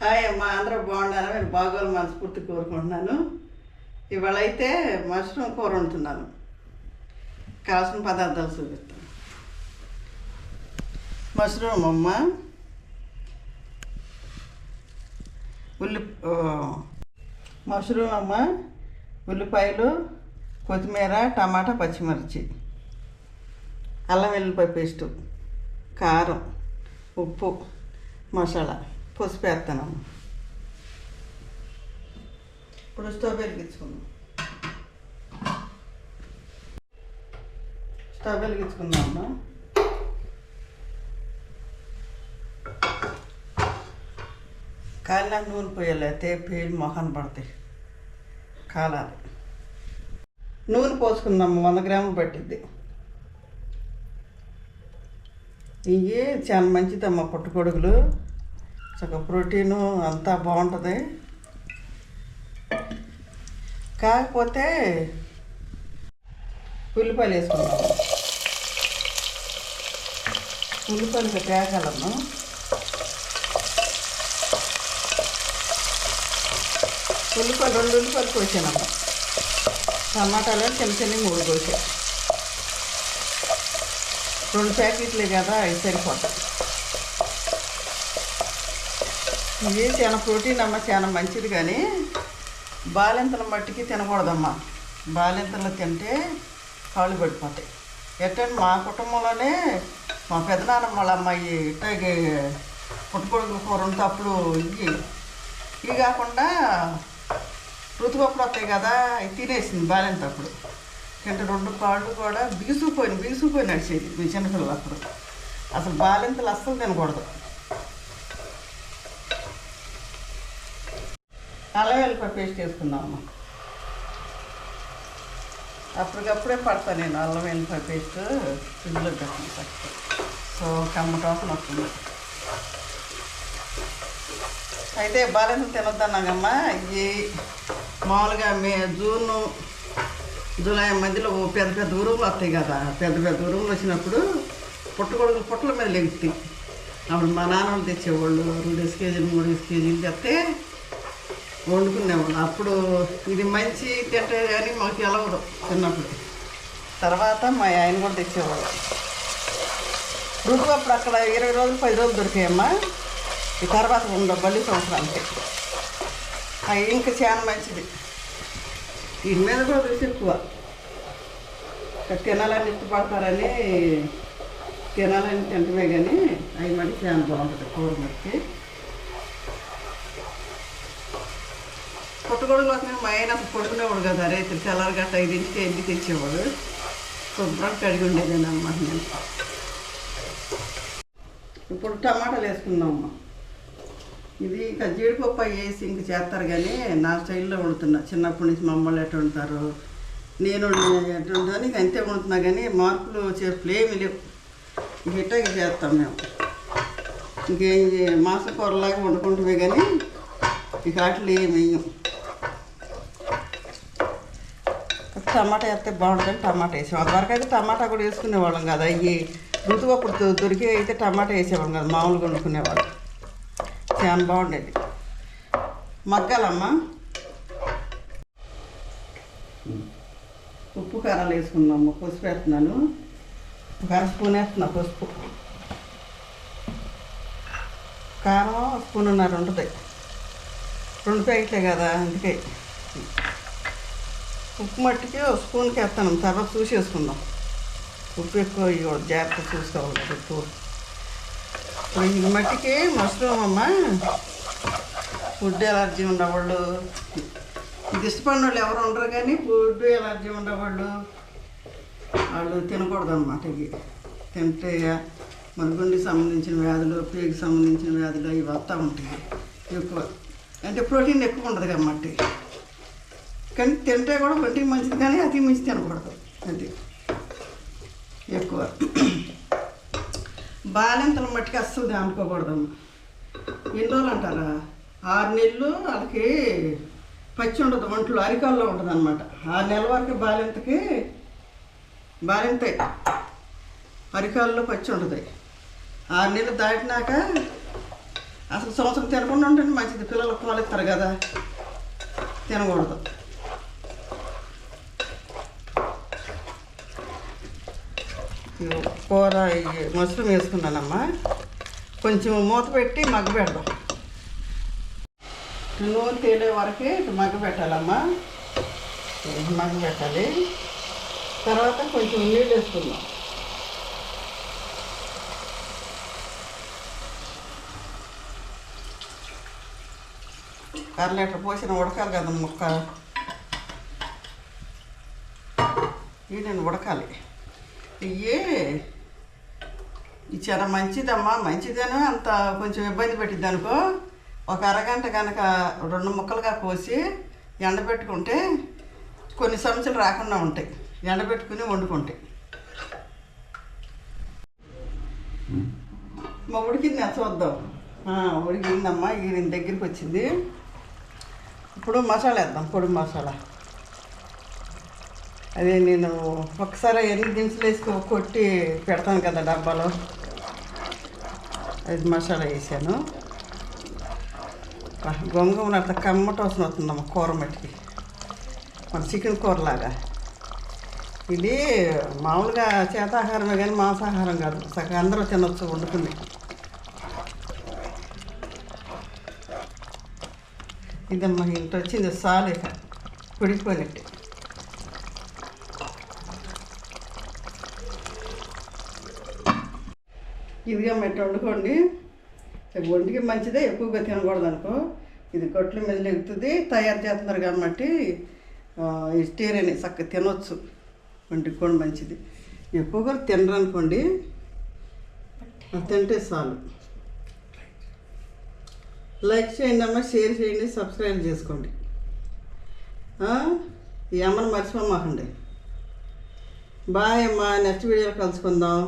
Hi అమ్మా అందరూ బాగున్నారా? మీరు బాగోలు మనస్ఫూర్తి కోరుకుంటున్నాను. ఇవాళ అయితే మష్రూమ్ కూర వండుతున్నాను. కావాల్సిన పదార్థాలు చూపిస్తాను. మష్రూమ్ అమ్మ. ఉల్లి మష్రూమ్ అమ్మ. ఉల్లిపాయలు కొత్తిమీర టమాటా పచ్చిమిర్చి అల్లం వెల్లుల్లిపాయ పేస్టు కారం ఉప్పు మసాలా. పసుపు వేస్తానమ్మ ఇప్పుడు స్టవ్ వెలిగించుకుందాం. స్టవ్ వెలిగించుకుందాం అమ్మ. కాలినా నూనె పోయలేతే అయితే పేలు మొహన్ పడతాయి. కాలాలి. నూనె పోసుకుందాము వంద గ్రాములు పట్టిద్ది. ఇవి చాలా మంచిదమ్మా పుట్టుకొడుగులు చక్కగా ప్రోటీను అంతా బాగుంటుంది. కాకపోతే ఉల్లిపాయలు వేసుకుందాం. ఉల్లిపాయలు తేగలము ఉల్లిపాయలు రెండు ఉల్లిపాయలు కోసానమ్మ. టమాటాలు చిన్న చిన్న మూడు కోసా. రెండు ప్యాకెట్లే కదా అవి సరిపోతాయి. ఇది చాలా ప్రోటీన్ అమ్మ చాలా మంచిది కానీ బాలింతల మట్టికి తినకూడదమ్మా. బాలింతలు తింటే కాళ్ళు పడిపోతాయి. ఎట్టంటే మా కుటుంబంలోనే మా పెదనాన్నమ్మ వాళ్ళ అమ్మాయి ఇట్టాగే పుట్టుకొడుకు కూర తప్పులు ఇవి ఇవి కాకుండా ఋతుపప్పులు వస్తాయి కదా అవి తినేసింది బాలింత అప్పుడు. తింటే రెండు కాళ్ళు కూడా బిగుసుకుపోయిన బిగుసుకుపోయి నడిచేది మీ చిన్నపిల్లలు అప్పుడు. అసలు బాలింతలు అస్సలు తినకూడదు. అల్లం వెల్లిపాయ పేస్ట్ వేసుకుందామమ్మా అప్పటికప్పుడే పడతాను నేను అల్లం వెల్లిపాయ పేస్ట్ ఫ్రిడ్జ్లో పెట్టాను ఫస్ట్ సో కమ్మటోసం వస్తుంది అయితే బాలెన్స్ తినొద్దన్నాగమ్మా ఇవి మామూలుగా మే జూన్ జూలై మధ్యలో పెద్ద పెద్ద ఊరుములు వస్తాయి కదా. పెద్ద పెద్ద ఊరుములు వచ్చినప్పుడు పుట్టగొడుగులు పుట్టల మీద లెగుతాయి. అప్పుడు మా నాన్నలు తెచ్చేవాళ్ళు రెండు కేజీలు మూడు కేజీలు తెస్తే వండుకున్నాము అప్పుడు ఇది మంచి తింటే కానీ మాకు ఎలవదు చిన్నప్పుడు. తర్వాత మా ఆయన కూడా తెచ్చేవాళ్ళు. రుజువు అప్పుడు అక్కడ ఇరవై రోజులు పది రోజులు దొరికాయమ్మా. ఈ తర్వాత ఉండవు బల్లి సంవత్సరానికి అవి ఇంకా చాలా మంచిది. దీని మీద కూడా రుచి ఎక్కువ. ఇంకా తినాలని ఇష్టపడతారని తినాలని తింటమే కానీ అవి మళ్ళీ చాలా బాగుంటుంది. కూర మట్టి పుట్టగొడుగులు వస్తున్నాయి మా ఆయన అసలు పడుకునేవాడు కదా రైతులు తెల్లారి గట్ట ఐదింటికి ఎన్ని తెచ్చేవాడు. శుభ్రంగా కడిగి ఉండేదాన్ని అన్నమాట నేను. ఇప్పుడు టమాటాలు వేసుకుందామమ్మా. ఇది ఇంకా జీడిపప్పు వేసి ఇంక చేస్తారు కానీ నా స్టైల్లో వండుతున్నా. చిన్నప్పటి నుంచి మమ్మల్ని ఎట్లా వండుతారు నేను ఎట్లా వండుతాను ఇంక అంతే వండుతున్నా కానీ మార్పులు చేర్పులు ఏమి లేవు. ఇంక చేస్తాం మేము. ఇంకేం చే- కూరలాగా వండుకుంటుమే కానీ ఇక వాటిలో ఏమి టమాటా వేస్తే బాగుంటుంది టమాటా వేసాం అదివరకు అయితే టమాటా కూడా వేసుకునేవాళ్ళం కదా అవి ఋతువు దొరికి దొరికే అయితే టమాటా వేసేవాళ్ళం కదా మామూలుగా వండుకునేవాళ్ళం. చాలా బాగుండేది. మగ్గాలమ్మా? ఉప్పు కారాలు వేసుకున్నాము పసుపు వేస్తున్నాను. ఒక స్పూన్ వేస్తున్నా పసుపు. కారం స్పూన్నర ఉంటుంది. రెండు ప్యాకెట్లే కదా అందుకే. ఉప్పు మట్టికి స్పూన్కి వేస్తాను తర్వాత చూసేసుకుందాం ఉప్పు ఎక్కువ ఇవ్వదు జాగ్రత్త చూసుకోవాలి. ఉప్పు. ఇప్పుడు ఈ మట్టికి మష్రూమ్ అమ్మ. ఫుడ్ ఎలర్జీ ఉండవాళ్ళు ఇది ఇష్టపడిన వాళ్ళు ఎవరు ఉండరు కానీ ఫుడ్ ఎలర్జీ ఉండవాళ్ళు వాళ్ళు తినకూడదు అనమాట ఇవి. తింటే మరుగుండికి సంబంధించిన వ్యాధులు పేగుకి సంబంధించిన వ్యాధులు ఇవి వస్తూ ఉంటాయి ఎక్కువ. అంటే ప్రోటీన్ ఎక్కువ ఉండదు కాబట్టి కానీ తింటే కూడా ఒంటికి మంచిది కానీ అతి మించి తినకూడదు. అది ఎక్కువ. బాలింతలు మట్టికి అస్సలు దానుకోకూడదు ఎన్ని రోజులు అంటారా? ఆరు నెలలు వాళ్ళకి పచ్చి ఉండదు ఒంట్లో అరికాల్లో ఉంటుంది అనమాట ఆరు నెలల వరకు బాలింతకి బాలింతే. అరికాల్లో పచ్చి ఉంటుంది ఆరు నెలలు దాటినాక అసలు సంవత్సరం తినకుండా ఉంటే మంచిది. పిల్లలకు పాలు ఇస్తారు కదా. తినకూడదు. కూర ఇవి మష్రూమ్ వేసుకున్నానమ్మా. కొంచెం మూత పెట్టి మగ్గ పెడదాం. నూనె తేలే వరకే ఇటు మగ్గ పెట్టాలమ్మా. ఇది మగ్గ పెట్టాలి. తర్వాత కొంచెం నీళ్ళు వేసుకుందాం. అర లీటర్ పోసిన ఉడకాలి కదా ముక్క. ఇవి నేను ఉడకాలి. ఇవి ఇది చాలా మంచిదమ్మా మంచిదేనో అంత కొంచెం ఇబ్బంది పెట్టిద్ది అనుకో. ఒక అరగంట కనుక రెండు ముక్కలుగా కోసి ఎండబెట్టుకుంటే కొన్ని సమస్యలు రాకుండా ఉంటాయి. ఎండబెట్టుకుని వండుకుంటాయి మా ఉడికింది చూద్దాం. ఉడికిందమ్మా ఈ నేను దగ్గరికి వచ్చింది. ఇప్పుడు మసాలా వేద్దాం పొడి మసాలా. అదే నేను ఒకసారి ఎన్ని దినుసులు వేసి కొట్టి పెడతాను కదా డబ్బాలో. అది మసాలా వేసాను. గొంగ అట్లా కమ్మట వాసన వస్తుందమ్మ కూర మట్టికి. మన చికెన్ కూరలాగా. ఇది మామూలుగా చేతాహారమే కానీ మాంసాహారం కాదు. సగం అందరూ తినొచ్చు వండుకుని. ఇదమ్మా ఇంత వచ్చింది సాలేక ఉడికిపోయినట్టు ఇదిగా మెట్ట వండుకోండి. ఒంటికి మంచిదే ఎక్కువగా తినకూడదు అనుకో. ఇది కొట్ల మీద లెగుతుంది తయారు చేస్తున్నారు కాబట్టి వెజిటేరియన్ చక్కగా తినొచ్చు. ఒంటికి కూడా మంచిది ఎక్కువగా తినరు అనుకోండి తింటే చాలు. లైక్ చేయండి అమ్మ షేర్ చేయండి సబ్స్క్రైబ్ చేసుకోండి. ఏమన్నా మర్చిపోమాకండి. బాయ్ అమ్మా నెక్స్ట్ వీడియోలో కలుసుకుందాం.